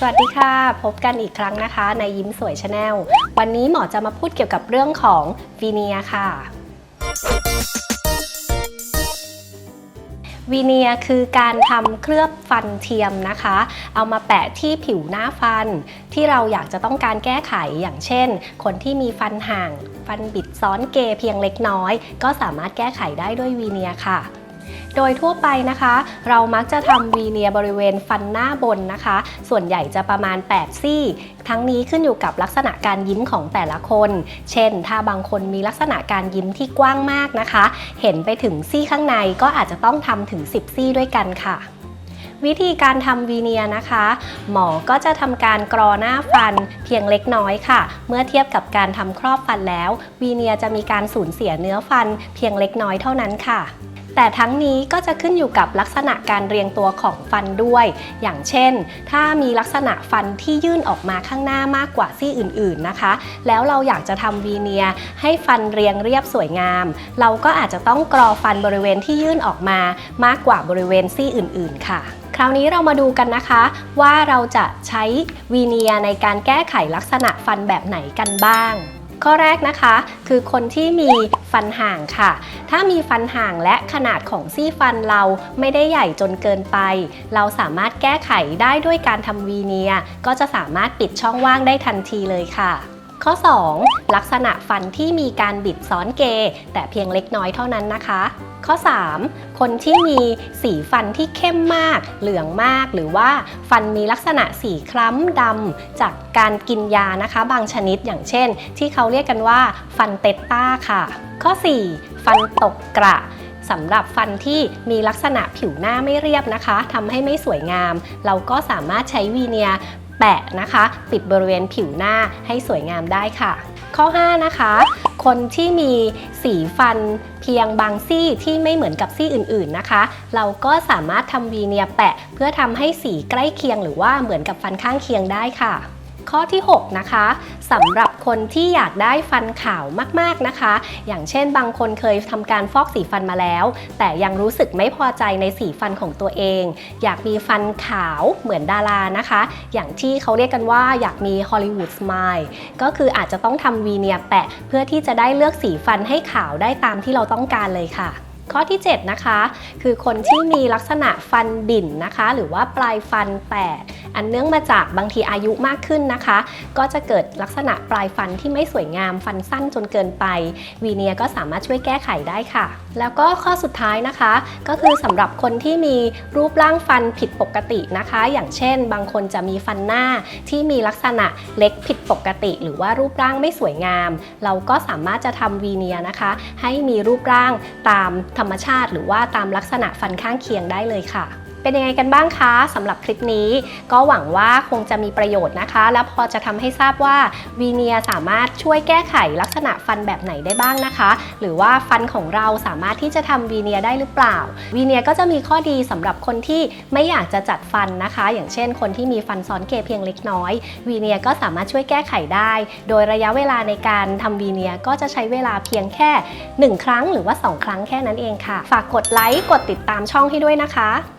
สวัสดีค่ะ พบกันอีกครั้งนะคะ ในยิ้มสวยชาแนลวันนี้หมอจะมาพูดเกี่ยวกับเรื่องของวีเนียค่ะ วีเนียคือการทำเคลือบฟันเทียมนะคะ เอามาแปะที่ผิวหน้าฟัน ที่เราอยากจะต้องการแก้ไขอย่างเช่น คนที่มีฟันห่าง ฟันบิดซ้อนเกเพียงเล็กน้อย ก็สามารถแก้ไขได้ด้วยวีเนียค่ะ โดยทั่วไปนะคะ เรามักจะทำวีเนียบริเวณฟันหน้าบนนะคะ ส่วนใหญ่จะประมาณ 8 ซี่ ทั้งนี้ขึ้นอยู่กับลักษณะการยิ้มของแต่ละคน เช่น ถ้าบางคนมีลักษณะการยิ้มที่กว้างมากนะคะ เห็นไปถึงซี่ข้างในก็อาจจะต้องทำถึง 10 ซี่ด้วยกันค่ะวิธีการทำวีเนียนะคะ หมอก็จะทำการกรอหน้าฟันเพียงเล็กน้อยค่ะ เมื่อเทียบกับการทำครอบฟันแล้ว วีเนียจะมีการสูญเสียเนื้อฟันเพียงเล็กน้อยเท่านั้นค่ะ แต่ทั้งนี้ก็จะขึ้นอยู่กับลักษณะการเรียงตัวของฟันด้วย อย่างเช่น ถ้ามีลักษณะฟันที่ยื่นออกมาข้างหน้ามากกว่าซี่อื่นๆนะคะ แล้วเราอยากจะทำวีเนียให้ฟันเรียงเรียบสวยงาม เราก็อาจจะต้องกรอฟันบริเวณที่ยื่นออกมามากกว่าบริเวณซี่อื่น ๆ ค่ะคราวนี้เรามาดูกันนะคะว่าเราจะใช้วีเนียในการแก้ไขลักษณะฟันแบบไหนกันบ้าง ข้อแรกนะคะ คือคนที่มีฟันห่างค่ะ ถ้ามีฟันห่างและขนาดของซี่ฟันเราไม่ได้ใหญ่จนเกินไป เราสามารถแก้ไขได้ด้วยการทำวีเนียก็จะสามารถปิดช่องว่างได้ทันทีเลยค่ะ ข้อ 2 ลักษณะฟันที่มีการบิดซ้อนเก แต่เพียงเล็กน้อยเท่านั้นนะคะ ข้อ 3 คนที่มีสีฟันที่เข้มมาก เหลืองมาก หรือว่าฟันมีลักษณะสีคล้ำดำจากการกินยานะคะ บางชนิดอย่างเช่น ที่เขาเรียกกันว่าฟันเตตต้าค่ะ ข้อ 4 ฟันตกกระสำหรับฟันที่มีลักษณะผิวหน้าไม่เรียบนะคะทำให้ไม่สวยงาม เราก็สามารถใช้วีเนีย แปะนะคะ ปิดบริเวณผิวหน้าให้สวยงามได้ค่ะ ข้อ 5 นะคะ คนที่มีสีฟันเพียงบางซี่ที่ไม่เหมือนกับซี่อื่นๆนะคะ เราก็สามารถทำวีเนียแปะเพื่อทำให้สีใกล้เคียงหรือว่าเหมือนกับฟันข้างเคียงได้ค่ะ ข้อที่ 6 นะคะสำหรับคนที่อยากได้ฟันขาวมากๆนะคะ อย่างเช่นบางคนเคยทำการฟอกสีฟันมาแล้ว แต่ยังรู้สึกไม่พอใจในสีฟันของตัวเอง อยากมีฟันขาวเหมือนดารานะคะ อย่างที่เขาเรียกกันว่าอยากมีฮอลลีวูดสไมล์ก็คืออาจจะต้องทำวีเนียแปะ เพื่อที่จะได้เลือกสีฟันให้ขาวได้ตามที่เราต้องการเลยค่ะ ข้อที่ 7 นะคะ คือคนที่มีลักษณะฟันบิ่นนะคะ หรือว่าปลายฟันแตก อันเนื่องมาจากบางทีอายุมากขึ้นนะคะ ก็จะเกิดลักษณะปลายฟันที่ไม่สวยงามฟันสั้นจนเกินไป วีเนียก็สามารถช่วยแก้ไขได้ค่ะ แล้วก็ข้อสุดท้ายนะคะ ก็คือสำหรับคนที่มีรูปร่างฟันผิดปกตินะคะ อย่างเช่น บางคนจะมีฟันหน้าที่มีลักษณะเล็กผิดปกติ หรือว่ารูปร่างไม่สวยงาม เราก็สามารถจะทำวีเนียนะคะ ให้มีรูปร่างตามธรรมชาติ หรือว่าตามลักษณะฟันข้างเคียงได้เลยค่ะ เป็นยังไงกันบ้างคะสำหรับคลิปนี้ ก็หวังว่าคงจะมีประโยชน์นะคะ แล้วพอจะทำให้ทราบว่าวีเนียสามารถช่วยแก้ไขลักษณะฟันแบบไหนได้บ้างนะคะ หรือว่าฟันของเราสามารถที่จะทำวีเนียได้หรือเปล่า วีเนียก็จะมีข้อดีสำหรับคนที่ไม่อยากจะจัดฟันนะคะ อย่างเช่น คนที่มีฟันซ้อนเกเพียงเล็กน้อย วีเนียก็สามารถช่วยแก้ไขได้ โดยระยะเวลาในการทำวีเนียก็จะใช้เวลาเพียงแค่ 1 ครั้งหรือว่า 2 ครั้งแค่นั้นเองค่ะ ฝากกดไลค์กดติดตามช่องให้ด้วยนะคะ